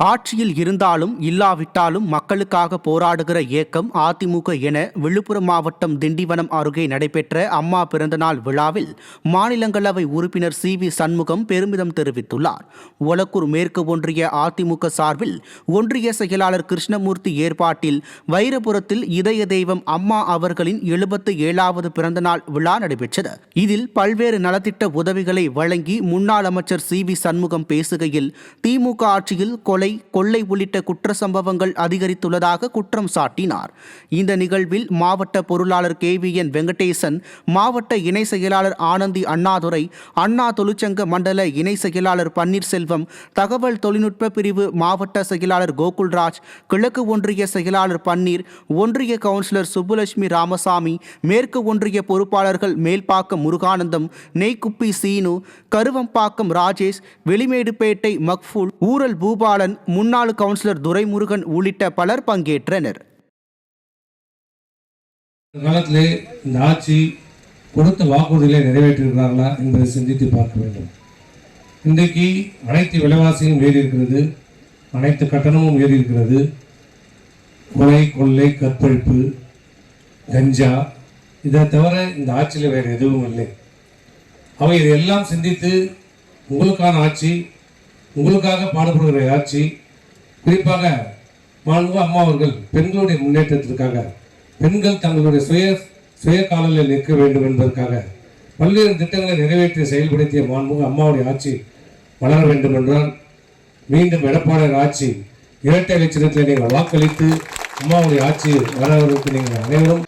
ஆட்சியில் இருந்தாலும் இல்லாவிட்டாலும் மக்களுக்காக போராடுகிற இயக்கம் அதிமுக என விழுப்புரம் மாவட்டம் திண்டிவனம் அருகே நடைபெற்ற அம்மா பிறந்தநாள் விழாவில் மாநிலங்களவை உறுப்பினர் சி வி சண்முகம் பெருமிதம் தெரிவித்துள்ளார். ஒலக்கூர் மேற்கு ஒன்றிய அதிமுக சார்பில் ஒன்றிய செயலாளர் கிருஷ்ணமூர்த்தி ஏற்பாட்டில் வைரபுரத்தில் இதய தெய்வம் அம்மா அவர்களின் எழுபத்து ஏழாவது பிறந்தநாள் விழா நடைபெற்றது. இதில் பல்வேறு நலத்திட்ட உதவிகளை வழங்கி முன்னாள் அமைச்சர் சி வி சண்முகம் பேசுகையில் திமுக ஆட்சியில் கொலை கொலை கொள்ளை உள்ளிட்ட குற்ற சம்பவங்கள் அதிகரித்துள்ளதாக குற்றம் சாட்டினார். இந்த நிகழ்வில் மாவட்ட பொருளாளர் கே வி என் வெங்கடேசன் மாவட்ட இணை செயலாளர் ஆனந்தி அண்ணாதுரை அண்ணா தொழிற்சங்க மண்டல இணை செயலாளர் பன்னீர்செல்வம் தகவல் தொழில்நுட்ப பிரிவு மாவட்ட செயலாளர் கோகுல்ராஜ் கிழக்கு ஒன்றிய செயலாளர் பன்னீர் ஒன்றிய கவுன்சிலர் சுப்புலட்சுமி ராமசாமி மேற்கு ஒன்றிய பொறுப்பாளர்கள் மேல்பாக்கம் முருகானந்தம் நெய்க்குப்பி சீனு கருவம்பாக்கம் ராஜேஷ் வெளிமேடுபேட்டை மக்ஃபூல் ஊரல் பூபாலன் முன்னாள் கவுன்சிலர் துரைமுருகன் உள்ளிட்ட பலர் பங்கேற்றனர். இந்த காலத்திலே இந்த ஆட்சி கொடுத்த வாக்குறுதிகளை நிறைவேற்றிருக்கிறார்களா என்பதை சிந்தித்து பார்க்க வேண்டும். இன்றைக்கு அனைத்து விலைவாசியும் ஏறி இருக்கிறது அனைத்து கட்டணமும் ஏறி இருக்கிறது கொலை கொள்ளை கற்பழிப்பு கஞ்சா இதை தவிர இந்த ஆட்சியில் வேறு எதுவும் இல்லை. அவை இதையெல்லாம் சிந்தித்து உங்களுக்கான ஆட்சி உங்களுக்காக பாடுபடுகிற ஆட்சி குறிப்பாக மாண்பு அம்மா அவர்கள் பெண்களுடைய முன்னேற்றத்திற்காக பெண்கள் தங்களுடைய சுய சுய காலில் நிற்க வேண்டும் என்பதற்காக பல்வேறு திட்டங்களை நிறைவேற்றி செயல்படுத்திய மாண்புக அம்மாவுடைய ஆட்சி வளர வேண்டும் என்றால் மீண்டும் எடப்பாடியார் ஆட்சி இரட்டை லட்சணத்தில் நீங்கள் வாக்களித்து அம்மாவுடைய ஆட்சி வளர்வதற்கு நீங்கள் அனைவரும்